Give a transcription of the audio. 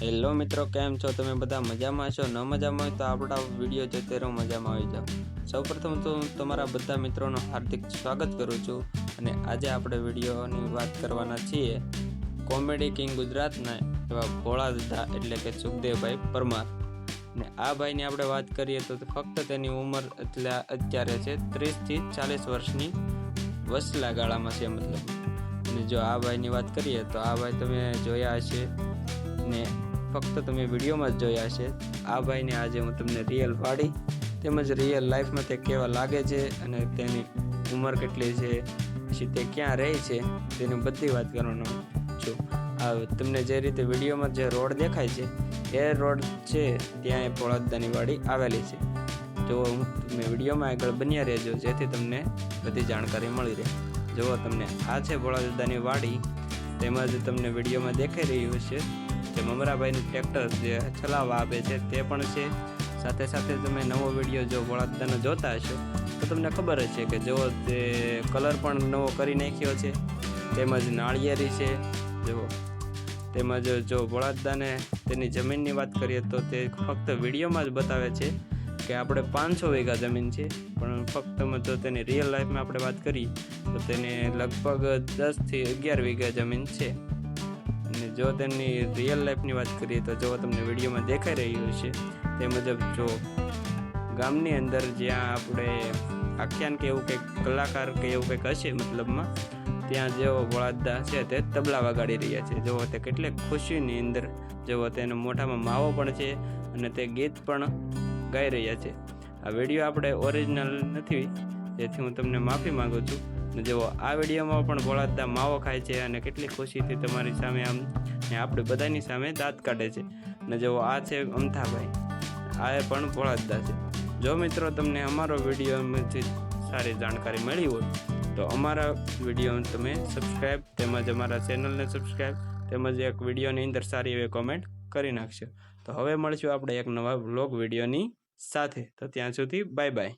Hello મિત્રો, કેમ છો? તમે બધા મજામાં છો? ન મજામાં હોય તો આપણા વીડિયો જોતે રહો મજામાં આવી જાઓ. સૌપ્રથમ તો હું તમારા બધા મિત્રોનું હાર્દિક સ્વાગત કરું છું અને આજે આપણે વિડીયોની વાત કરવાના છીએ કોમેડી કિંગ ગુજરાતના એવા ભોળા દાદા એટલે કે સુખદેવભાઈ પરમાર. ને આ ભાઈની આપણે વાત કરીએ તો ફક્ત તેની ઉંમર એટલે અત્યારે છે ત્રીસથી ચાલીસ વર્ષની વસલા ગાળામાં છે મતલબ. અને જો આ ભાઈની વાત કરીએ તો આ ભાઈ તમે જોયા હશે ને ફક્ત તમે વિડીયોમાં જ જોયા છે. આ ભાઈને આજે હું તમને રિયલ વાડી તેમજ રિયલ લાઈફમાં તે કેવા લાગે છે અને તેની ઉંમર કેટલી છે. પછી તે ક્યાં રહે છે, તેની બધી વાત કરવાનો છું. આ તમને જે રીતે વિડીયોમાં જે રોડ દેખાય છે, એ રોડ છે ત્યાં એ પોળાદાની વાડી આવેલી છે. હું તમે વિડીયોમાં આગળ બન્યા રહેજો, જેથી તમને બધી જાણકારી મળી રહે. જુઓ તમને આ છે ભોળાદાદાની વાડી. તેમજ તમને વિડીયોમાં દેખાઈ રહ્યું છે જે મમરાભાઈનું ટ્રેક્ટર જે ચલાવવા આપે છે તે પણ છે. સાથે સાથે તમે નવો વીડિયો જો વળાદાનો જોતા હશો, તો તમને ખબર જ છે કે જો તે કલર પણ નવો કરી નાખ્યો છે, તેમજ નાળિયેરી છે જુઓ તેમજ જો વળાદાને તેની જમીનની વાત કરીએ તો તે ફક્ત વિડીયોમાં જ બતાવે છે કે આપણે પાંચસો વીઘા જમીન છે, પણ ફક્ત જો તેની રિયલ લાઈફમાં આપણે વાત કરીએ, તો તેને લગભગ દસથી અગિયાર વીઘા જમીન છે. અને જો તેની રિયલ લાઈફની વાત કરીએ તો જો તમને વિડીયોમાં દેખાઈ રહ્યું છે તે મુજબ જો ગામની અંદર જ્યાં આપણે આખ્યાન કે એવું કંઈક, કલાકાર કે એવું કંઈક હશે મતલબમાં, ત્યાં જેઓ વળાદા છે તે તબલા વગાડી રહ્યા છે. જેઓ તે કેટલી ખુશીની અંદર, જેઓ તેનો મોઢામાં માવો પણ છે અને તે ગીત પણ ગાઈ રહ્યા છે. આ વીડિયો આપણે ઓરિજિનલ નથી, જેથી હું તમને માફી માંગુ છું. જુઓ, આ વિડીયોમાં પણ ભોળાદા માવો ખાય છે અને કેટલી ખુશીથી તમારી સામે આમ ને આપણે બધાની સામે દાંત કાઢે છે. અને જેવો આ છે અમથાભાઈ. આ એ પણ ભોળાદા છે. જો મિત્રો તમને અમારો વિડીયોમાંથી સારી જાણકારી મળી હોય, તો અમારા વીડિયો તમે સબસ્ક્રાઈબ તેમજ અમારા ચેનલને સબસ્ક્રાઈબ તેમજ એક વિડીયોની અંદર સારી એવી કોમેન્ટ કરી નાખશો તો હવે મળશું આપણે એક નવા વ્લોગ વિડીયોની સાથે. તો ત્યાં સુધી બાય બાય